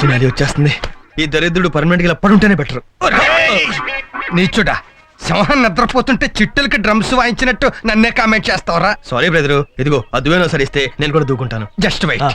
సునాలి వచ్చేస్తుంది. ఈ దరిద్రుడు పర్మనెంట్గా పడుంటేనే బెటర్ నీచుడా సింహం నిద్రపోతుంటే చిట్టులకి డ్రమ్స్ వాయించినట్టు నన్నే కామెంట్ చేస్తావరా. సారీ బ్రదరు ఇదిగో అదువేనో సరిస్తే నేను కూడా దూకుంటాను. జస్ట్ వెయిట్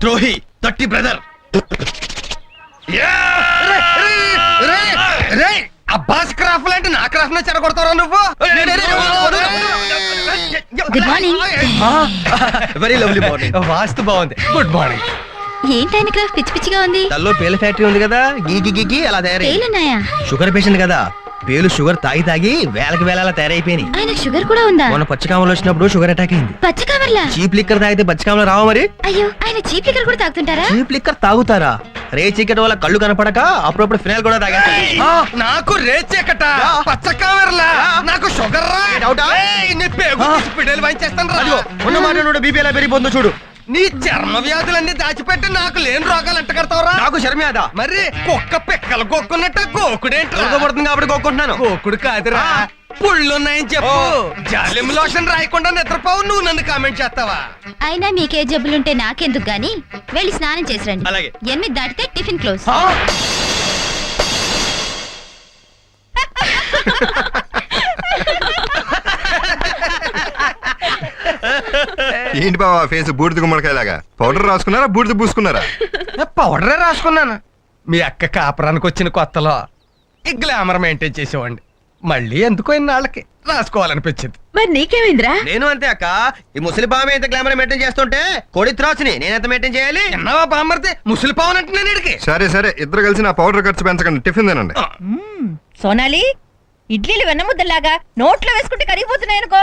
ద్రోహి తట్టి బ్రదర్ అబ్బాస్ క్రాఫ్ లాంటి నా క్రాఫ్ట్ చెడగొడతారా నువ్వు? Good morning. Very lovely morning వాస్తు బాగుంది. గుడ్ మార్నింగ్ ఏంటైన క్రాఫ్ట్ పిచ్చి పిచ్చిగా ఉంది? తల్లో పేల ఫ్యాక్టరీ ఉంది కదా. గీ గీ గీ గీ అలా తయారై పేలున్నాయా? షుగర్ పేషెంట్ కదా. పేలు షుగర్ తాగి తాగి వేలకి వేల అలా తయారైపోయినాయి. ఆయనకు షుగర్ కూడా ఉందా? మొన్న పచ్చకామలు వచ్చినప్పుడు షుగర్ అటాక్ అయింది. పచ్చ కవర్లా చీప్ లిక్కర్ తాగితే పచ్చకామలు రావా మరి? అయ్యో ఆయన చీప్ లిక్కర్ కూడా తాగుతుంటారా? చీప్ లిక్కర్ తాగుతారా? రే చీకటి వల్ల కళ్ళు కనపడక అప్పుడప్పుడు ఫినాల్ కూడా తాగేస్తారు నాకు రేచెక్కట పచ్చ కామెర్లా నాకు షుగర్ రా డౌటా? పిడేలు వాయించేస్తాను రా ఉన్న మాట బీపీ ఎలా పెరిగిపోతుందో చూడు. నీ చర్మ వ్యాధులన్నీ దాచిపెట్టి నాకు లేని రోగాలు ఎంట కడతావురా? నాకు శర్మేద మరి కుక్క పిక్కలు కొక్కున్నట్టు గోకుడేంటి పడుతుంది కాబట్టి కోరుకుంటున్నాను గోకుడు కాదురా. పుళ్ళున్నాయని చెప్పు. జాలిం లోషన్ రాయకుండా నిద్రపోవు నువ్వు నన్ను కామెంట్ చేస్తావా? అయినా మీకే జబ్బులుంటే నాకెందుకు గాని? వెళ్ళి స్నానం చేసి రండి. అలాగే. ఎనిమిది దాటితే టిఫిన్ క్లోజ్. ఏంటి బావా ఫేస్ బూడిద గుమ్మడికాయలాగా? పౌడర్ రాసుకున్నారా బూడిద పూసుకున్నారా? పౌడరే రాసుకున్నాను. మీ అక్క కాపురానికి వచ్చిన కొత్తలో ఈ గ్లామర్ మెయింటైన్ చేసేవాడిని. మళ్ళీ ఎందుకో ఇన్నాళ్ళకి రాసుకోవాలనిపించింది. మరి నీకేమైందిరా? నేను అంతే అక్క. ఈ ముసలి బామ్మ ఎంత గ్లామర్ మెయింటైన్ చేస్తుంటే కోడి త్రాసుని నేను ఎంత మెయింటైన్ చేయాలి? ఎన్నవా బామ్మర్ది? ముసలి పావనంటే నేను ఇడికి సరే సరే ఇద్దరు కలిసి నా పౌడర్ ఖర్చు పెంచకండి. టిఫిన్ తినండి. సోనాలి ఇడ్లీలు వెన్నముద్దలాగా నోట్లో వేసుకుంటే కరిగిపోతున్నాయనుకో.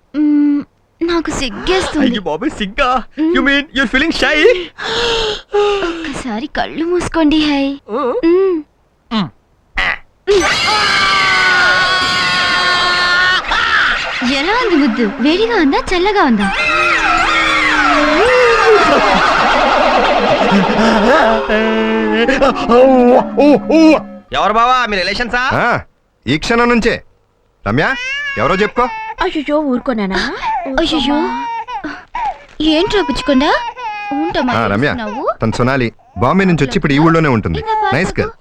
నాకు సిగ్గేస్తుంది. అయ్యో బాబోయ్ సిగ్గా? You mean you feeling shy ఒక్కసారి కళ్ళు మూసుకోండి హై. ఎలా ఉంది ముద్దు? వేడిగా ఉందా చల్లగా ఉందా? ఎవరు బావా మీ రిలేషన్సా? ఆ, ఈ క్షణం నుంచే. రమ్య ఎవరో చెప్పుకో. అయ్యో ఊరుకోనానా అయ్యో ఏంట్రా పుచ్చుకుండా ఆ, రమ్య తను సొనాలి. బాంబే నుంచి వచ్చి ఇప్పుడు ఈ ఊళ్ళోనే ఉంటుంది. నైస్ గర్ల్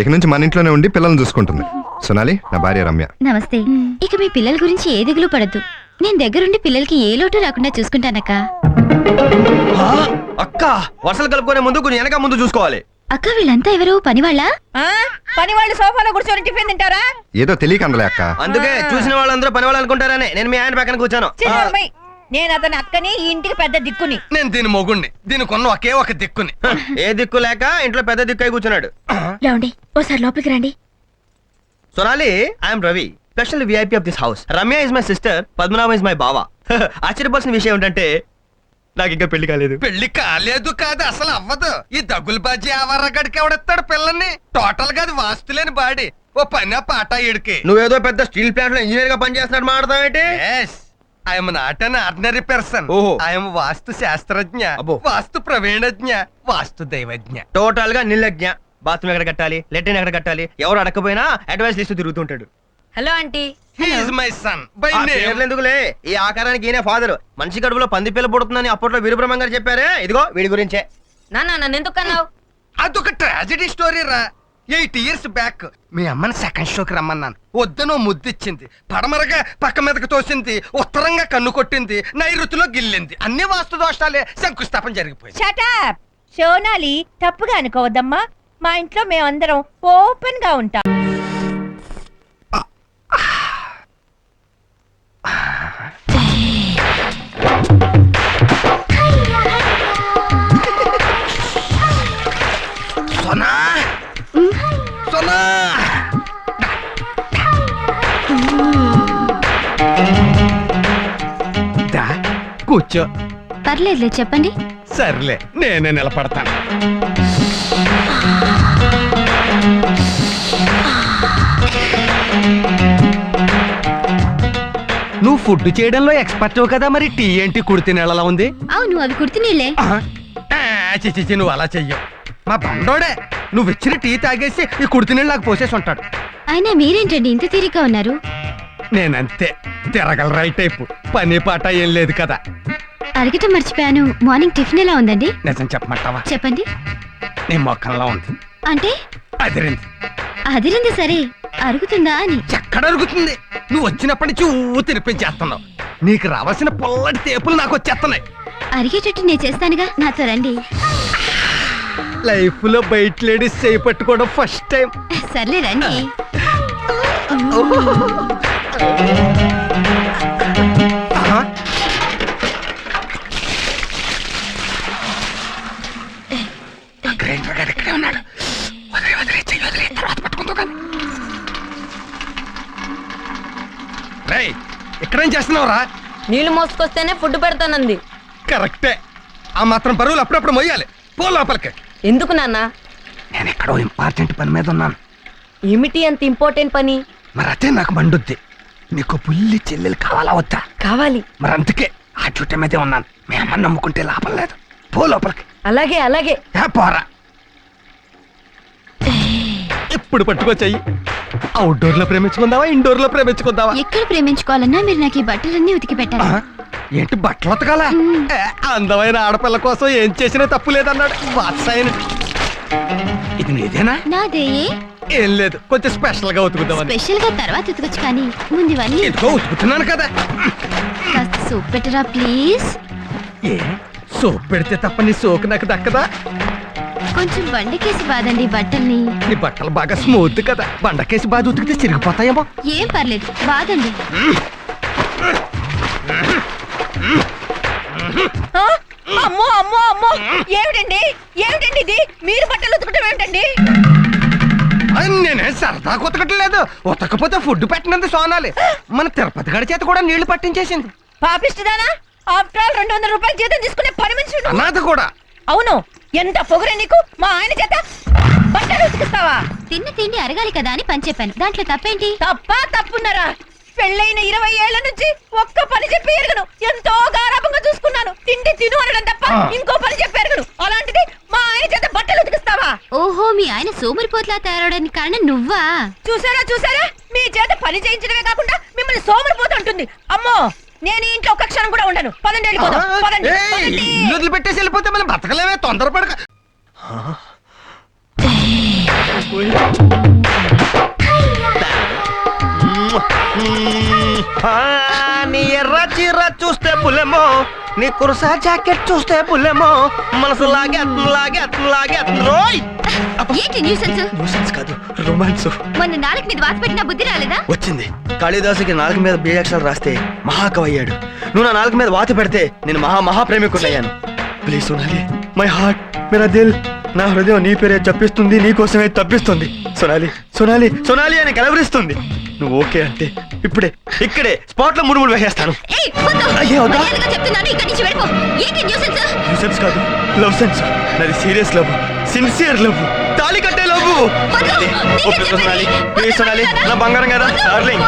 ఇక నుంచి మన ఇంట్లోనే ఉండి పిల్లల్ని చూసుకుంటుంది. సొనాలి నా భార్య రమ్య. నమస్తే. ఇక మీ పిల్లల గురించి ఏ దిగులు పడద్దు. నేను దగ్గరుండి పిల్లలకి ఏ లోటు రాకుండా చూసుకుంటానక్క. ఆ, అక్క వర్షాలు కలుపుకునే ముందు కొంచెం వెనక ముందు చూసుకోవాలి. అక్క వీళ్ళంతా ఎవరు? పనివాళ్ళ? పని వాళ్ళు సోఫాలో కూర్చొని టిఫిన్ తింటారా? ఏదో తెలియక అందలే అక్క. అందుకే చూసిన వాళ్ళందరూ పని వాళ్ళు అనుకుంటారని. నేను మీ ఆయన పక్కన కూర్చాను. నేను అతని అక్కని ఈ ఇంటికి పెద్ద దిక్కుని. నేను దీని మొగుణ్ణి. దీనికి ఉన్న ఒకే ఒక దిక్కుని. ఏ దిక్కు లేక ఇంట్లో పెద్ద దిక్కు అయి కూర్చున్నాడు. లేవండి ఓసారి లోపలికి రండి. Sonali I'm Ravi special VIP of this house Ramya is my sister Padmanabha is my బావా. ఆశ్చర్యపోవాల్సిన విషయం ఏంటంటే నాకు ఇంకా పెళ్ళి కాలేదు. పెళ్ళి కాలేదు కాదు అసలు అవ్వదు. ఈ దగ్గులు బాజీ ఆవర్రగడికి ఎవడెత్తాడు పిల్లల్ని టోటల్గా అది వాస్తులేని బాడీ. ఓ పని పాట ఇడికి నువ్వేదో పెద్ద స్టీల్ ప్లాంట్లో ఇంజనీర్గా పనిచేస్తున్నాడు మాట్లాడతావేంటి I'm not an ordinary person ఓహో. ఐఎమ్ వాస్తు శాస్త్రజ్ఞ. వాస్తు ప్రవీణజ్ఞ వాస్తు దైవజ్ఞ. టోటల్గా నిర్లజ్ఞ. బాత్రూమ్ ఎక్కడ కట్టాలి? లెట్రిన్ ఎక్కడ కట్టాలి? ఎవరు అడకపోయినా advice list తిరుగుతుంటాడు hello aunty is my son bye పేర్లు ఎందుకులే? ఈ ఆకారానికి ఈయన ఫాదర్ మనిషి కడుపులో పంది పిల్ల పుడుతుందని అప్పట్లో వీరబ్రహ్మం గారు చెప్పారే? ఇదిగో వీడి గురించే. నాన్న నన్ను ఎందుకు అన్నావు? అదొక ట్రాజడీ స్టోరీ రా. ఎయిట్ ఇయర్స్ బ్యాక్ మీ అమ్మని సెకండ్ షోకి రమ్మన్నాను. వద్దనో ముద్దిచ్చింది. పడమరగా పక్క మీదకి తోసింది. ఉత్తరంగా కన్ను కొట్టింది. నైరుతిలో గిల్లింది. అన్ని వాస్తు దోషాలే. శంకుస్థాపన జరిగిపోయింది. షటప్ సోనాలి తప్పుగా అనుకోవద్దమ్మా. మా ఇంట్లో మేమందరం ఓపెన్గా ఉంటాం. కూర్చో. పర్లేదులే చెప్పండి. సర్లే నేనే నిలబడతాను. నువ్వు ఫుడ్ చేయడంలో ఎక్స్పర్ట్ కదా మరి టీ ఏంటి కుడితి నెలలా ఉంది? అవును అవి కుర్తి నీళ్ళే. ఆ, ఆ, చి చి, చి, నువ్వు అలా చెయ్యవు. మా బండోడే నువ్వు ఇచ్చిన టీ తాగేసి ఈ కుడితి నీళ్ళు నాకు పోసేసి ఉంటాడు. అయినా మీరేంటండి ఇంత తీరిగ్గా ఉన్నారు? నేనంతే తిరగల రైట్ టైపు. పని పాట ఏం లేదు కదా. అడగటం మర్చిపోయాను. మార్నింగ్ టిఫిన్ ఎలా ఉందండి? నిజం చెప్పమంటావా? చెప్పండి. నీ మొక్కల్లో ఉంది. అంటే? అదిరింది. అదిరింది సరే. అరుగుతుందా అని. ఎక్కడ అరుగుతుంది? నువ్వు వచ్చినప్పటి నుంచి ఊ తినిపించేస్తున్నావు. నీకు రావాల్సిన పొల్లటి తేపులు నాకు వచ్చేస్తున్నాయి. అరిగేటట్టు నేను చేస్తానుగా. నాతో రండి. లైఫ్లో బయట లేడీస్ చేయి పట్టుకోవడం ఫస్ట్ టైం సర్లే రండి. గ్రైండర్ గారు ఇక్కడే ఉన్నాడు వదిలే వదిలే చెయ్యి వదిలే తర్వాత పట్టుకుంటూ కానీ రేయ్ ఇక్కడేం చేస్తున్నావురా? నీళ్ళు మోసుకొస్తేనే ఫుడ్ పెడతానంది. కరెక్టే. ఆ మాత్రం బరువులు అప్పుడప్పుడు మొయ్యాలి. పో లోపలికి. ఎందుకు నాన్న? నేను ఎక్కడో ఇంపార్టెంట్ పని మీద ఉన్నాను. ఏమిటి అంత ఇంపార్టెంట్ పని? మరి అదే నాకు మండుద్ది. నీకు పుల్లి చెల్లెలు కావాలా వద్దా? కావాలి. మరి అందుకే ఆ చుట్ట మీదే ఉన్నాను. మీ అమ్మ నమ్ముకుంటే లాభం లేదు. పో లోపలికి. అలాగే అలాగే. ఏ పోరా. ఇప్పుడు పట్టుకొచ్చాయి అవుట్డోర్లో ప్రేమించుకుందావా ఇండోర్లో ప్రేమించుకుందావా? ఎక్కడ ప్రేమించుకోవాలన్నా మీరు నాకు ఈ బట్టలన్నీ ఉతికి పెట్టాలి. ఆ? ఏంటి బట్టలు ఉతకాలా? ఏ, అందమైన ఆడపిల్ల కోసం ఏం చేసినా తప్పు లేదన్నాడు. వాత్సాయన ఇది నీదేనా నాదే ఏం లేదు కొంచెం స్పెషల్గా ఉతుకుతామని స్పెషల్గా తర్వాత ఉతకొచ్చు కానీ ముందు ఇవన్నీ ఎందుకో ఉతుకుతున్నాను కదా కాస్త సూప్ పెట్టరా ప్లీజ్ ఏ సోప్ పెడితే తప్ప నీ సోకు నాకు దక్కదా కొంచెం బండకేసి బాదండి బట్టల్ని నీ బట్టలు బాగా స్మూత్ కదా బండకేసి బాగా ఉతికితే చిరిగిపోతాయేమో ఏం పర్లేదు బాదండి అమ్మో అమ్మో అమ్మో. ఏమిటండి? ఏమిటండి ఇది? మీరు బట్టలు ఉతకటం ఏమిటంండి? నేనే సరదా ఉతకట్లేదు. ఉతకపోతే ఫుడ్ పెట్టినందుకు సోనాలి. మన తిరుపతి గడి చేత కూడా నీళ్ళు పట్టించేసింది. పాపిస్తుందానా ఆఫ్టర్ ఆల్ రెండు వందల రూపాయలు జీతం తీసుకునే పని మనిషి. అనాథ కూడా. అవును. ఎంత పొగరే నీకు? మా ఆయన చేత బట్టలు ఉతికిస్తావా? తిన్న తిండి అరగాలి కదా అని పని చెప్పాను. దాంట్లో తప్పేంటి? తప్ప తప్పున్నారా? పెళ్ళైన ఇరవై ఏళ్ళ నుంచి ఒక్క పని చెప్పి ఎరగను ఎంతో గారాభంగా చూసుకున్నాను తిండి తిను అనడం తప్ప ఆ. ఇంకో పని చెప్పి ఎరగను అలాంటిది మా ఆయన చేత బట్టలు ఉతికిస్తావా సోమరిపోట్లా తయారవడానికి కారణం నువ్వా? చూసారా చూసారా? మీ చేత పని చేయించడమే కాకుండా మిమ్మల్ని సోమరిపోతూ ఉంటుంది అమ్మో నేను ఈ ఇంట్లో ఒక్క క్షణం కూడా ఉండను. పదండి వెళ్ళిపోదాం పదండి, ఏయ్, పదండి. ఇల్లు వదిలిపెట్టేసి వెళ్ళిపోతే మనం బతకలేమే తొందరపడక. ఆ, నీ ఎర్ర చీర చూస్తే పులెమో. నీ కురసా జాకెట్ చూస్తే పులెమో మనసు లాగే లాగే లాగే రోయ్! ఏంటి న్యూసెన్స్? న్యూసెన్స్ కాదు రొమాన్స్. మొన్న నాలుగు మీద వాత పెట్టిన బుద్ధి రాలేదా? వచ్చింది. కాళిదాసుకి నాలుగు మీద బీజాక్షరాలు రాస్తే మహాకవి అయ్యాడు. నువ్వు నా నాలుగు మీద వాత పెడితే నేను మహా మహా ప్రేమికుడయ్యాను ప్లీజ్ సోనాలి మై హార్ట్ మేరా దిల్ నా హృదయం నీ పేరే చెప్పిస్తుంది నీ కోసమే తప్పిస్తుంది. సోనాలి సోనాలి సోనాలి అని కలవరిస్తుంది. నువ్వు ఓకే అంటే ఇప్పుడే ఇక్కడే స్పాట్లో మూడు మూడు వేసేస్తాను. సెన్స్ కాదు లవ్ సెన్స్ నాది సీరియస్ లవ్ సిన్సియర్ లవ్ తాళి కట్టే లవ్. ప్లీజ్ సోనాలి. నా బంగారం కదా. డార్లింగ్.